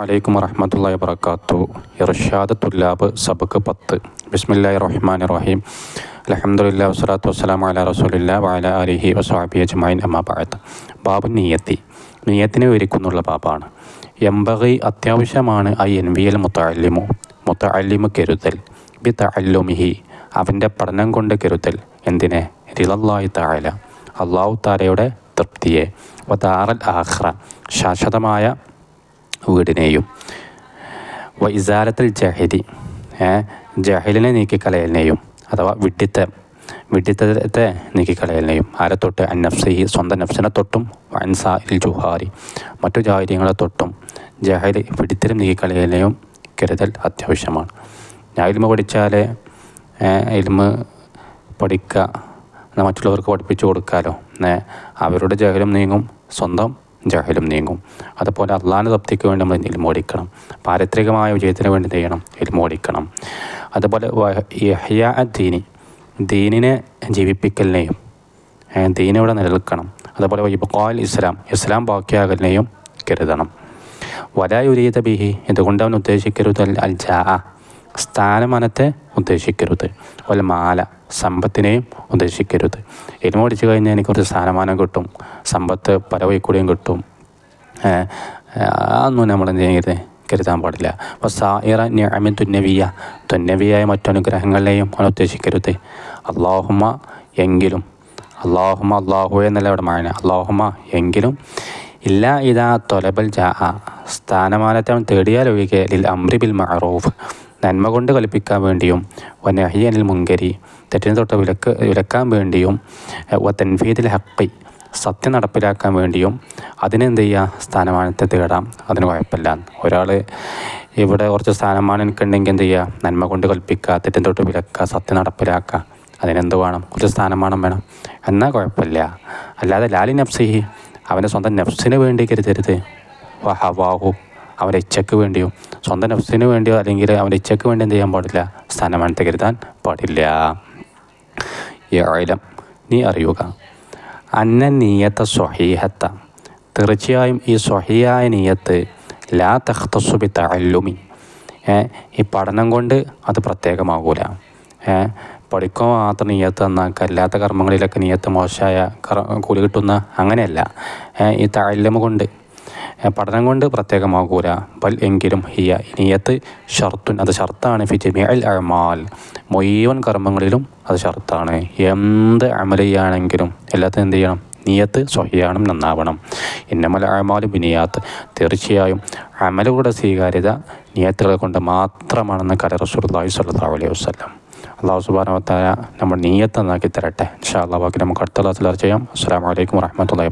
അലൈക്കും വറഹമത്തല്ലാ വർക്കാത്തു ഇർഷാദ് തുല്ലാബ് സബക്ക് പത്ത്. ബിസ്മില്ലാഹി റഹ്മാൻ റഹീം. അലഹമുല്ല വസ്സലാത്തു വസ്സലാം അല റസൂലില്ല വാല അലിഹി വസാബി അജ്മൈൻ അമ്മാബായത്ത് ബാബു നീയത്തി. നീയത്തിനെ ഒരുക്കുന്നുള്ള ബാബാണ്. എംബകി അത്യാവശ്യമാണ് ഐ എൻ വി എൽ മുത്തല്ലിമു മുത്തല്ലിമു കരുതൽ. ബി തല്ലുമിഹി അവന്റെ പഠനം കൊണ്ട് കരുതൽ. എന്തിനെ? റിലല്ലായി താല അള്ളാഹു താലയുടെ തൃപ്തിയെ. വതാറൽ ആഹ്റ ശാശ്വതമായ വീടിനെയും. വൈസാലത്തിൽ ജഹലി ജഹലിനെ നീക്കിക്കളയലിനെയും അഥവാ വിഡിത്ത വിഡിത്തത്തെ നീക്കിക്കളയലിനെയും ആരെ തൊട്ട് അന്നഫ്സി സ്വന്തം നഫ്സിനെ തൊട്ടും വൻസാ ഇൽ ജുഹാരി മറ്റു ജാഹിര്യങ്ങളെ തൊട്ടും ജഹലി വിഡിത്തരം നീക്കിക്കളയലിനെയും കരുതൽ അത്യാവശ്യമാണ്. ഞാൻ ഇൽമ പഠിച്ചാൽ ഇൽമ പഠിക്കുക മറ്റുള്ളവർക്ക് പഠിപ്പിച്ചു കൊടുക്കാമല്ലോ അവരുടെ ജഹലും നീങ്ങും സ്വന്തം ജഹലും നീങ്ങും. അതുപോലെ അള്ളാഹാൻ തപ്തിക്ക് വേണ്ടി നമ്മൾ ഇൽമോടിക്കണം പാരത്രികമായ വിജയത്തിന് വേണ്ടി ചെയ്യണം? ഇൽമോടിക്കണം അതുപോലെ ദീനി ദീനിനെ ജീവിപ്പിക്കലിനെയും ദീനിവിടെ നിലനിൽക്കണം. അതുപോലെ വൈബാൽ ഇസ്ലാം ഇസ്ലാം ബാക്കിയാകലിനെയും കരുതണം. വലായുരീത ബിഹി ഇതുകൊണ്ട് അവൻ ഉദ്ദേശിക്കരുത്? അൽ ജാ സ്ഥാനമാനത്തെ ഉദ്ദേശിക്കരുത്. അതുപോലെ മാല സമ്പത്തിനെയും ഉദ്ദേശിക്കരുത്. എലിമ പഠിച്ചു കഴിഞ്ഞാൽ എനിക്ക് കുറച്ച് സ്ഥാനമാനം കിട്ടും. സമ്പത്ത് പല വഴിക്കൂടെയും കിട്ടും. അതൊന്നും നമ്മൾ എന്ത് ചെയ്യരുത്? കരുതാൻ പാടില്ല. അപ്പോൾ സായിറ ഞാമിൻ തുന്നവിയ. തുന്നവിയായ മറ്റനുഗ്രഹങ്ങളെയും അവൻ ഉദ്ദേശിക്കരുത്. അള്ളാഹുമ എങ്കിലും അള്ളാഹുമ അള്ളാഹു എന്നല്ല ഇവിടെ മഴ അള്ളാഹുമ എങ്കിലും ഇല്ല ഇതാ തൊലബൽ ജാ സ്ഥാനമാനത്തെ അവൻ തേടിയാൽ ഒഴികെ ലിൽ അമ്രി ബിൽ മഅറൂഫ്. നന്മ കൊണ്ട് കൽപ്പിക്കാൻ വേണ്ടിയും വനഹി അനിൽ മുങ്കരി തെറ്റിന് തൊട്ട് വിലക്ക് വിലക്കാൻ വേണ്ടിയും വ തൻഫീദിൽ ഹക്കി സത്യം നടപ്പിലാക്കാൻ വേണ്ടിയും അതിനെന്ത് ചെയ്യുക സ്ഥാനമാനത്തെ തേടാം. അതിന് കുഴപ്പമില്ല. ഒരാൾ ഇവിടെ കുറച്ച് സ്ഥാനമാനം എനിക്കുണ്ടെങ്കിൽ എന്ത് ചെയ്യുക നന്മ കൊണ്ട് കൽപ്പിക്കുക തെറ്റിന് തൊട്ട് വിലക്കുക സത്യം നടപ്പിലാക്കുക അതിനെന്ത് വേണം? കുറച്ച് സ്ഥാനമാനം വേണം. എന്നാൽ കുഴപ്പമില്ല. അല്ലാതെ ലാലി നഫ്സിഹി അവന്റെ സ്വന്തം നഫ്സിന് വേണ്ടി കരുതരുത്. വഹവാഹു. അവന്റെ ഇച്ഛയ്ക്ക് വേണ്ടിയോ സ്വന്തം നഫ്സിന് വേണ്ടിയോ അല്ലെങ്കിൽ അവന്റെ ഇച്ഛയ്ക്ക് വേണ്ടി എന്ത് ചെയ്യാൻ പാടില്ല? സ്ഥാനമാനത്തെ കരുതാൻ പാടില്ല. ഏഴം നീ അറിയുക. അന്ന നീയത്ത സ്വഹീഹത്ത. തീർച്ചയായും ഈ സ്വഹിയായ നീയത്ത് ലാ തഖ്തസുബി തഅല്ലുമി ഈ പഠനം കൊണ്ട് അത് പ്രത്യേകമാകൂല. പഠിക്കുക മാത്രം നീയത്ത് നന്നാക്കുക അല്ലാത്ത കർമ്മങ്ങളിലൊക്കെ നീയത്ത് മോശമായ കൂലി കിട്ടുന്ന അങ്ങനെയല്ല. ഈ തഅല്ലുമ കൊണ്ട് പഠനം കൊണ്ട് പ്രത്യേകമാകൂല. ബൽ എങ്കിലും ഹിയ നിയത്ത് ഷർത്തുൻ അത് ഷർത്താണ്. ഫി അൽ അമാൽ മൊയ്യവൻ കർമ്മങ്ങളിലും അത് ഷർത്താണ്. എന്ത് അമലിയാണെങ്കിലും എല്ലാത്തിനും എന്ത് ചെയ്യണം? നിയത്ത് സ്വഹിയാണം നന്നാവണം. ഇന്നമൽ അമാലും വിനിയാത്ത് തീർച്ചയായും അമലുകളുടെ സ്വീകാര്യത നിയത്തുകളെ കൊണ്ട് മാത്രമാണെന്ന് കല റസൂർലാഹി സ്വല്ലാ അലൈഹി വസ്ലം അള്ളാഹു സുബാനവത്തായ നമ്മൾ നീയത്ത് നന്നാക്കി തരട്ടെ. ഇൻഷാ അള്ളാഹ് ബാക്കി നമുക്ക് അടുത്ത ക്ലാസ്സിൽ ചെയ്യാം. അസ്സാം വലൈക്കും വാഹമത്തല്ലാ